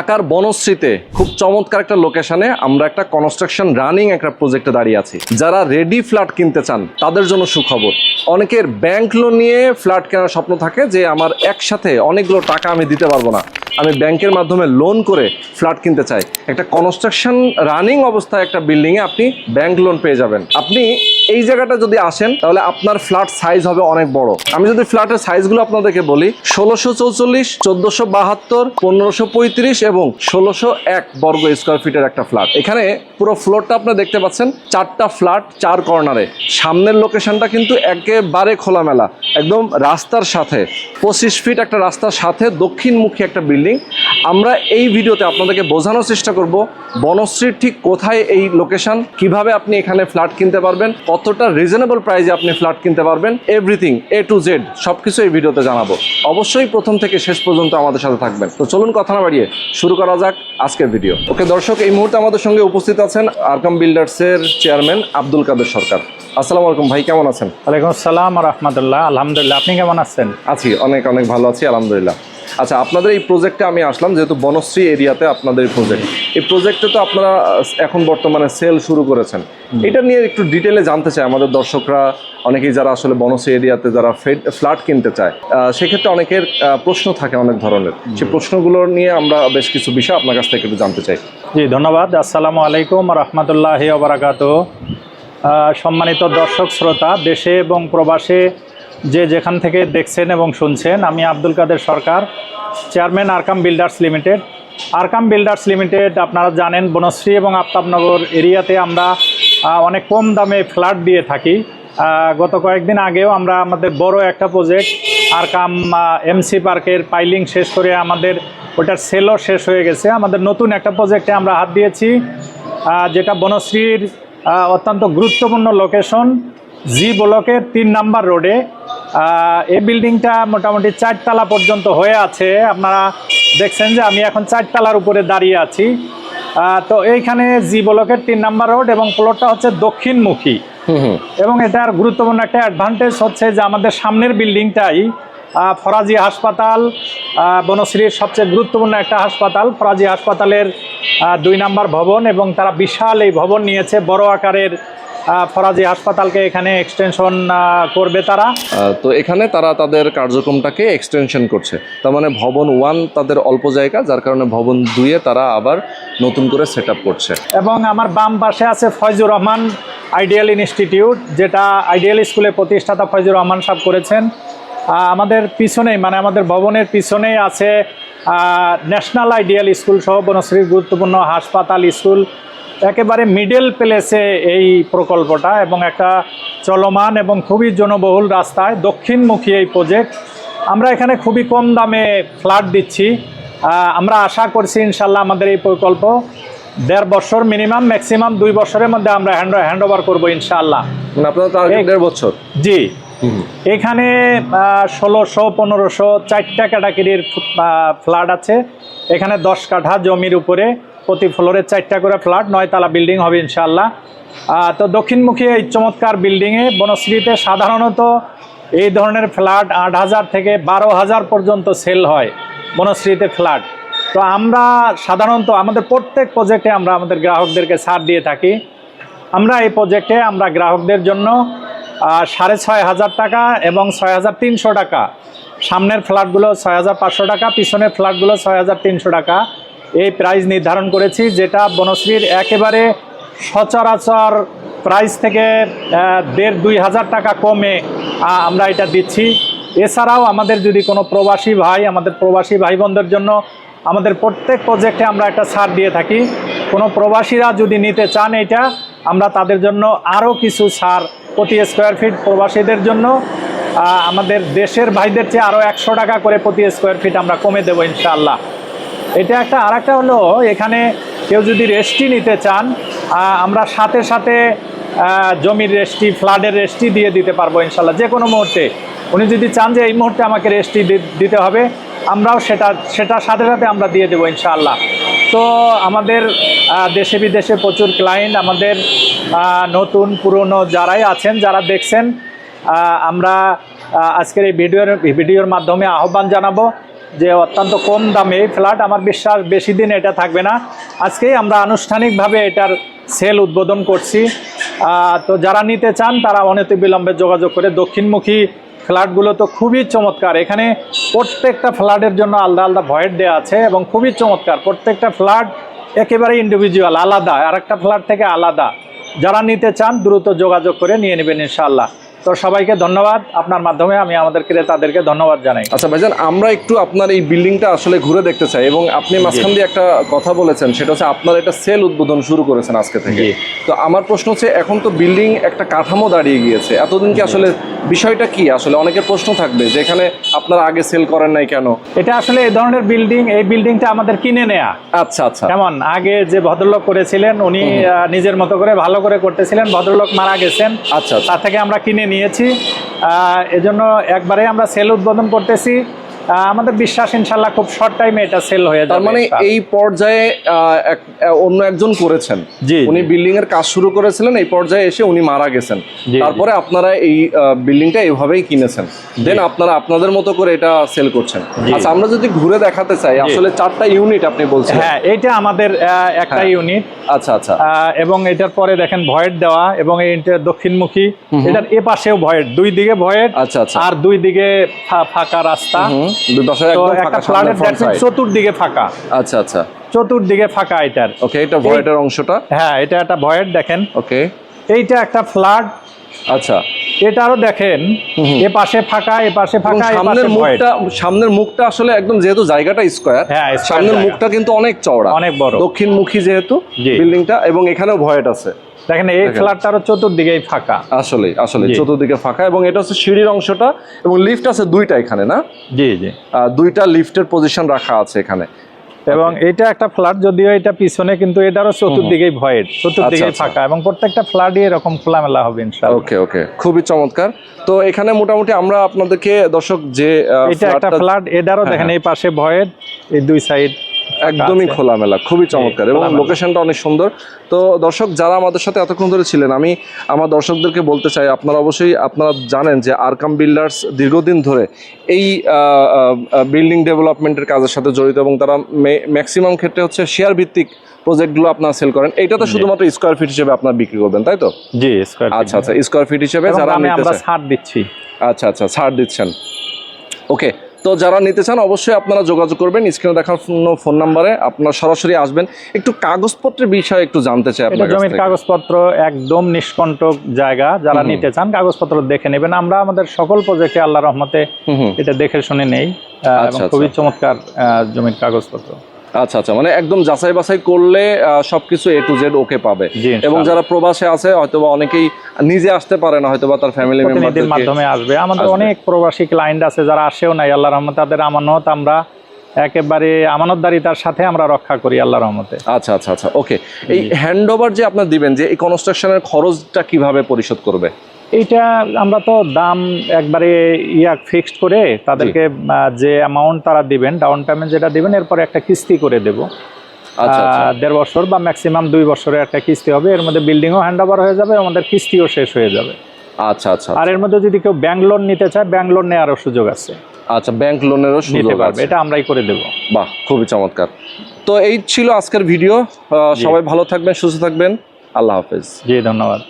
ঢাকার বনশ্রীতে খুব চমৎকার একটা লোকেশনে আমরা একটা কনস্ট্রাকশন রানিং একটা প্রজেক্টে দাঁড়িয়ে আছি। যারা রেডি ফ্ল্যাট কিনতে চান, তাদের জন্য সুখবর। অনেকের ব্যাংক লোন নিয়ে ফ্ল্যাট কেনার স্বপ্ন থাকে যে, আমার একসাথে অনেকগুলো টাকা আমি দিতে পারব না। আমি ব্যাংকের মাধ্যমে লোন করে ফ্ল্যাট কিনতে চাই। একটা কনস্ট্রাকশন রানিং অবস্থায় একটা বিল্ডিংয়ে আপনি ব্যাংক লোন পেয়ে যাবেন। আপনি এই জায়গাটা যদি আসেন, তাহলে আপনার ফ্ল্যাট সাইজ হবে অনেক বড়। আমি যদি ফ্ল্যাটের সাইজগুলো আপনাদেরকে বলি, ষোলোশো চৌচল্লিশ, চোদ্দশো বাহাত্তর, পনেরোশো পঁয়ত্রিশ এবং ষোলোশো এক বর্গ স্কোয়ার ফিটের একটা ফ্ল্যাট এখানে পুরো ফ্লোরটা আপনি দেখতে পাচ্ছেন, চারটা ফ্ল্যাট চার কর্নারে সামনের লোকেশনটা কিন্তু একেবারে খোলামেলা, একদম রাস্তার সাথে। পঁচিশ ফিট একটা রাস্তার সাথে দক্ষিণমুখী একটা বিল্ডিং আমরা এই ভিডিওতে আপনাদেরকে বোঝানোর চেষ্টা করব, বনশ্রীর ঠিক কোথায় এই লোকেশন কীভাবে আপনি এখানে ফ্ল্যাট কিনতে পারবেন কতটা রিজনেবল প্রাইসে আপনি ফ্ল্যাট কিনতে পারবেন এভরিথিং এ টু জেড সব কিছু এই ভিডিওতে জানাব। অবশ্যই প্রথম থেকে শেষ পর্যন্ত আমাদের সাথে থাকবেন। তো চলুন কথা না বাড়িয়ে শুরু করা যাক আজকের ভিডিও ওকে দর্শক এই মুহূর্তে আমাদের সঙ্গে উপস্থিত আছেন আরকাম বিল্ডার্সের চেয়ারম্যান আব্দুল কাদের সরকার। আসসালামু আলাইকুম ভাই কেমন আছেন? ওয়ালাইকুম আসসালাম রহমতুল্লাহ আলহামদুলিল্লাহ আপনি কেমন আছেন? আছি অনেক অনেক ভালো আছি আলহামদুলিল্লাহ। আচ্ছা আপনাদের এই প্রজেক্টে আমি আসলাম যেহেতু বনশ্রী এরিয়াতে আপনাদের এই প্রজেক্ট এই প্রজেক্টে তো আপনারা এখন বর্তমানে সেল শুরু করেছেন। এটা নিয়ে একটু ডিটেলে জানতে চাই। আমাদের দর্শকরা অনেকেই যারা আসলে বনশ্রী এরিয়াতে যারা ফ্ল্যাট কিনতে চায় সেক্ষেত্রে অনেকের প্রশ্ন থাকে অনেক ধরনের। সেই প্রশ্নগুলো নিয়ে আমরা বেশ কিছু বিষয় আপনার কাছ থেকে একটু জানতে চাই। জি ধন্যবাদ। আসসালামু আলাইকুম রহমতুল্লাহ ওবরাকাত সম্মানিত দর্শক শ্রোতা দেশে এবং প্রবাসে যে যেখান থেকে দেখছেন এবং শুনছেন, আমি Abdul Kader Sarkar, chairman Arkam builders limited. Arkam builders limited, আপনারা জানেন, বনশ্রী এবং আফতাবনগর এরিয়াতে আমরা অনেক কম দামে ফ্ল্যাট দিয়ে থাকি। গত কয়েকদিন আগেও আমরা আমাদের বড় একটা প্রজেক্ট, আরকাম এমসি পার্কের পাইলিং শেষ করে আমাদের ওটার সেলও শেষ হয়ে গেছে। আমাদের নতুন একটা প্রজেক্টে আমরা হাত দিয়েছি যেটা বনশ্রীর অত্যন্ত গুরুত্বপূর্ণ লোকেশন জি ব্লকের তিন নাম্বার রোডে। এই বিল্ডিংটা মোটামুটি চারতলা পর্যন্ত হয়ে আছে। আপনারা দেখছেন যে আমি এখন চারতলার উপরে দাঁড়িয়ে আছি। তো এইখানে জি ব্লকের তিন নাম্বার রোড এবং প্লটটা হচ্ছে দক্ষিণমুখী। এবং এটার গুরুত্বপূর্ণ একটা অ্যাডভান্টেজ হচ্ছে যে আমাদের সামনের বিল্ডিংটাই ফরাজি হাসপাতাল বনশ্রীর সবচেয়ে গুরুত্বপূর্ণ একটা হাসপাতাল। ফরাজি হাসপাতালের দুই নাম্বার ভবন এবং তারা বিশাল এই ভবন নিয়েছে বড় আকারের ফরাজি হাসপাতালকে এখানে এক্সটেনশন করবে তারা। তো এখানে তারা তাদের কার্যক্রমটাকে এক্সটেনশন করছে। তার মানে ভবন ওয়ান তাদের অল্প জায়গা যার কারণে ভবন দুইয়ে তারা আবার নতুন করে সেট করছে। এবং আমার বাম পাশে আছে ফয়জুর রহমান আইডিয়াল ইনস্টিটিউট যেটা আইডিয়াল স্কুলের প্রতিষ্ঠাতা ফয়জুর রহমান সাহেব করেছেন। আমাদের পিছনেই মানে আমাদের ভবনের পিছনেই আছে ন্যাশনাল আইডিয়াল স্কুল সহ বনশ্রীর গুরুত্বপূর্ণ হাসপাতাল স্কুল। একেবারে মিডল প্লেসে এই প্রকল্পটা এবং একটা চলমান এবং খুবই জনবহুল রাস্তায় দক্ষিণমুখী এই প্রজেক্ট আমরা এখানে খুবই কম দামে ফ্ল্যাট দিচ্ছি। আমরা আশা করছি ইনশাল্লাহ আমাদের এই প্রকল্প দেড় বছর মিনিমাম ম্যাক্সিমাম দুই বছরের মধ্যে আমরা হ্যান্ড হ্যান্ড ওভার করব ইনশাআল্লাহ মানে দেড় বছর। জি। এখানে ষোলোশো পনেরোশো চারটা ক্যাটাগরির ফ্ল্যাট আছে। এখানে দশ কাঠা জমির উপরে প্রতি ফ্লোরে চারটা করে ফ্ল্যাট নয়তলা বিল্ডিং হবে ইনশাল্লাহ তো দক্ষিণমুখী এই চমৎকার বিল্ডিংয়ে বনশ্রীতে সাধারণত এই ধরনের ফ্ল্যাট আট হাজার থেকে বারো হাজার পর্যন্ত সেল হয় বনশ্রীতে ফ্ল্যাট। তো আমরা সাধারণত আমাদের প্রত্যেক প্রজেক্টে আমরা আমাদের গ্রাহকদেরকে ছাড় দিয়ে থাকি। আমরা এই প্রজেক্টে আমরা গ্রাহকদের জন্য সাড়ে ছয় হাজার টাকা এবং ছয় হাজার তিনশো টাকা। সামনের ফ্ল্যাটগুলো ছয় হাজার পাঁচশো টাকা, পিছনের ফ্ল্যাটগুলো ছয় হাজার তিনশো টাকা। এই প্রাইস নির্ধারণ করেছি, যেটা বনশ্রীর একেবারে সচরাচর প্রাইস থেকে দেড় দুই হাজার টাকা কমে আমরা এটা দিচ্ছি। এছাড়াও আমাদের যদি কোনো প্রবাসী ভাই, আমাদের প্রবাসী ভাই বোনদের জন্য আমাদের প্রত্যেক প্রজেক্টে আমরা একটা ছাড় দিয়ে থাকি। কোনো প্রবাসীরা যদি নিতে চান এটা, আমরা তাদের জন্য আরও কিছু ছাড় প্রতি স্কোয়ার ফিট প্রবাসীদের জন্য আমাদের দেশের ভাইদের চেয়ে আরও একশো টাকা করে প্রতি স্কোয়ার ফিট আমরা কমে দেবো ইনশাআল্লাহ। এটা একটা আর একটা হলো, এখানে কেউ যদি রেস্টি নিতে চান আমরা সাথে সাথে জমির রেস্টি, ফ্লাডের রেস্টি দিয়ে দিতে পারব ইনশাল্লাহ, যে কোনো মুহূর্তে। উনি যদি চান যে এই মুহূর্তে আমাকে রেস্টি দিতে হবে, আমরাও সেটা সেটা সাথে সাথে আমরা দিয়ে দেবো ইনশাআল্লাহ। তো আমাদের দেশে বিদেশে প্রচুর ক্লায়েন্ট আমাদের নতুন, পুরনো যারাই আছেন, যারা দেখছেন আমরা আজকের এই ভিডিওর ভিডিওর মাধ্যমে আহ্বান জানাব যে অত্যন্ত কম দামে ফ্ল্যাট, আমার বিশ্বাস বেশি দিন এটা থাকবে না। আজকেই আমরা আনুষ্ঠানিকভাবে এটার সেল উদ্বোধন করছি। তো যারা নিতে চান, তারা অনতি বিলম্বে যোগাযোগ করে দক্ষিণমুখী ফ্ল্যাটগুলো তো খুবই চমৎকার। এখানে প্রত্যেকটা ফ্ল্যাটের জন্য আলাদা আলাদা ভয়েট দেওয়া আছে এবং খুবই চমৎকার। প্রত্যেকটা ফ্ল্যাট একেবারে ইন্ডিভিজুয়াল আলাদা। আর একটা ফ্ল্যাট থেকে আলাদা। যারা নিতে চান, দ্রুত যোগাযোগ করে নিয়ে নেবেন ইনশাল্লাহ তো সবাইকে ধন্যবাদ। আপনার মাধ্যমে আমি আমাদের ক্রেতাদেরকে ধন্যবাদ জানাই। আচ্ছা ভাইজান আমরা একটু আপনার এই বিল্ডিংটা আসলে ঘুরে দেখতে চাই এবং আপনি মাঝখান দিয়ে একটা কথা বলেছেন সেটা হচ্ছে আপনার এটা সেল উদ্বোধন শুরু করেছেন আজকে থেকে। তো আমার প্রশ্ন হচ্ছে এখন তো বিল্ডিং একটা কাঠামো দাঁড়িয়ে গিয়েছে। এতদিন কি আসলে বিষয়টা কি? আসলে অনেকের প্রশ্ন থাকবে যে এখানে আপনারা আগে সেল করেন নাই কেন? এটা আসলে এই ধরনের বিল্ডিং এই বিল্ডিংটা আমাদের কিনে নেয়া। আচ্ছা আচ্ছা। কেমন? আগে যে ভদ্রলোক করেছিলেন উনি নিজের মতো করে ভালো করে করতেছিলেন ভদ্রলোক মারা গেছেন। আচ্ছা আচ্ছা। তার থেকে আমরা কিনে নিয়েছি। এজন্য একবারে আমরা সেল উদ্বোধন করতেছি। আমাদের বিশ্বাস ইনশাল্লাহ খুব শর্ট টাইমে এটা সেল হয়ে যাবে। তার মানে এই পর্যায়ে অন্য একজন করেছেন। জি, উনি বিল্ডিং এর কাজ শুরু করেছিলেন এই পর্যায়ে এসে উনি মারা গেছেন। তারপরে আপনারা এই বিল্ডিংটা এভাবেই কিনেছেন। দেন আপনারা আপনাদের মতো করে এটা সেল করছেন। আচ্ছা আমরা যদি ঘুরে দেখাতে চাই আসলে চারটা ইউনিট আপনি বলছেন হ্যাঁ এটা আমাদের আহ, একটা হ্যাঁ। ইউনিট আচ্ছা আচ্ছা। এবং এটার পরে দেখেন ভয়েট দেওয়া এবং এইটা দক্ষিণমুখী। এটার এ পাশেও ভয়েট দুই দিকে ভয়েট আচ্ছা আচ্ছা। আর দুই দিকে ফাঁকা রাস্তা। একটা। চতুর্দিকে ফাঁকা। আচ্ছা আচ্ছা। চতুর্দিকে ফাঁকা এটার। ওকে এটা ভয়েটের অংশটা? হ্যাঁ এটা একটা ভয়েট দেখেন। ওকে। এইটা একটা ফ্ল্যাট আচ্ছা। এটারও দেখেন এ পাশে ফাঁকা এ পাশে ফাঁকা সামনের মুখটা সামনের মুখটা আসলে একদম যেহেতু জায়গাটা স্কোয়ার সামনের মুখটা কিন্তু অনেক চওড়া। অনেক বড়। দক্ষিণমুখী যেহেতু বিল্ডিংটা এবং এখানেও ভয়েট আছে। দেখেন এই। ফ্ল্যাটটারও চতুর্দিকেই ফাঁকা। আসলে আসলে চতুর্দিকে ফাঁকা এবং এটা হচ্ছে সিঁড়ির অংশটা এবং লিফট আছে দুইটা এখানে না? জি জি। দুইটা লিফটের পজিশন রাখা আছে এখানে। এবং এটা একটা ফ্ল্যাট যদিও এটা পিছনে কিন্তু এটারও চতুর্দিকেই ভয়েড চতুর্দিকেই আচ্ছা, আচ্ছা। ফাঁকা এবং প্রত্যেকটা ফ্ল্যাটই এরকম খোলামেলা হবে ইনশাআল্লাহ। ওকে ওকে খুবই চমৎকার। তো এখানে মোটামুটি আমরা আপনাদেরকে দর্শক যে এটা একটা ফ্ল্যাট এটারও হ্যাঁ, দেখেন হ্যাঁ। এই পাশে ভয়েড এই দুই সাইড একদমই খোলামেলা খুবই চমৎকার এবং লোকেশনটা অনেক সুন্দর। তো দর্শক যারা আমাদের সাথে এতক্ষণ ধরে ছিলেন আমি আমার দর্শকদেরকে বলতে চাই আপনারা অবশ্যই আপনারা জানেন যে আরকাম বিল্ডার্স দীর্ঘদিন ধরে এই বিল্ডিং ডেভেলপমেন্টের কাজের সাথে জড়িত এবং তারা ম্যাক্সিমাম ক্ষেত্রে হচ্ছে শেয়ার ভিত্তিক প্রজেক্টগুলো আপনারা সেল করেন। এটা তো শুধুমাত্র স্কোয়ার ফিট হিসেবে আপনারা বিক্রি করবেন তাই তো? জি স্কয়ার আচ্ছা আচ্ছা স্কোয়ার ফিট হিসেবে যারা আমরা ছাড় দিচ্ছি। আচ্ছা আচ্ছা ছাড় দিচ্ছেন। ওকে তো যারা নিতে চান অবশ্যই আপনারা যোগাযোগ করবেন। স্ক্রিনে দেখানো ফোন নাম্বারে আপনারা সরাসরি আসবেন। একটু কাগজপত্রের বিষয়ে একটু জানতে চাই আপনার জমির কাগজপত্র একদম নিষ্কণ্টক জায়গা। যারা নিতে চান কাগজপত্র দেখে নেবেন। আমরা আমাদের সকল প্রজেক্টে আল্লাহ রহমতে হুম হুম। এটা দেখে শুনে নেই। আচ্ছা, খুবই আচ্ছা। চমৎকার জমির কাগজপত্র। আচ্ছা আচ্ছা মানে একদম যাচাই বাছাই করলে সবকিছু এ টু জেড ওকে পাবে। এবং যারা প্রবাসে আছে হয়তোবা অনেকেই নিজে আসতে পারে না হয়তোবা তার ফ্যামিলি মেম্বারদেরকে মাধ্যমে আসবে। আমাদের অনেক প্রবাসী ক্লায়েন্ট আছে যারা আসেও নাই আল্লাহ রহমতে। তাদের আমানত আমরা একেবারে আমানতদারিতার সাথে আমরা রক্ষা করি আল্লাহ রহমতে। আচ্ছা আচ্ছা আচ্ছা ওকে এই হ্যান্ড ওভার যে আপনার দিবেন যে এই কনস্ট্রাকশনের খরচটা কীভাবে পরিশোধ করবে? এইটা আমরা তো দাম একবারে ইয়া ফিক্সড করে তাদেরকে যে অ্যামাউন্ট তারা দিবেন ডাউন পেমেন্ট যেটা দিবেন এরপরে একটা কিস্তি করে দেব। আচ্ছা আচ্ছা। দেড় বছর বা ম্যাক্সিমাম দুই বছরের একটা কিস্তি হবে এর মধ্যে বিল্ডিংও হ্যান্ড ওভার হয়ে যাবে আমাদের কিস্তিও শেষ হয়ে যাবে। আচ্ছা আচ্ছা আর এর মধ্যে যদি কেউ ব্যাংক লোন নিতে চায় ব্যাংক লোন নেওয়ারও সুযোগ আছে। আচ্ছা ব্যাংক লোনেরও নিতে সুযোগ পারবে আছে। এটা আমরাই করে দেব। বাহ খুবই চমৎকার। তো এই ছিল আজকের ভিডিও সবাই ভালো থাকবেন সুস্থ থাকবেন। আল্লাহ হাফেজ। জি ধন্যবাদ।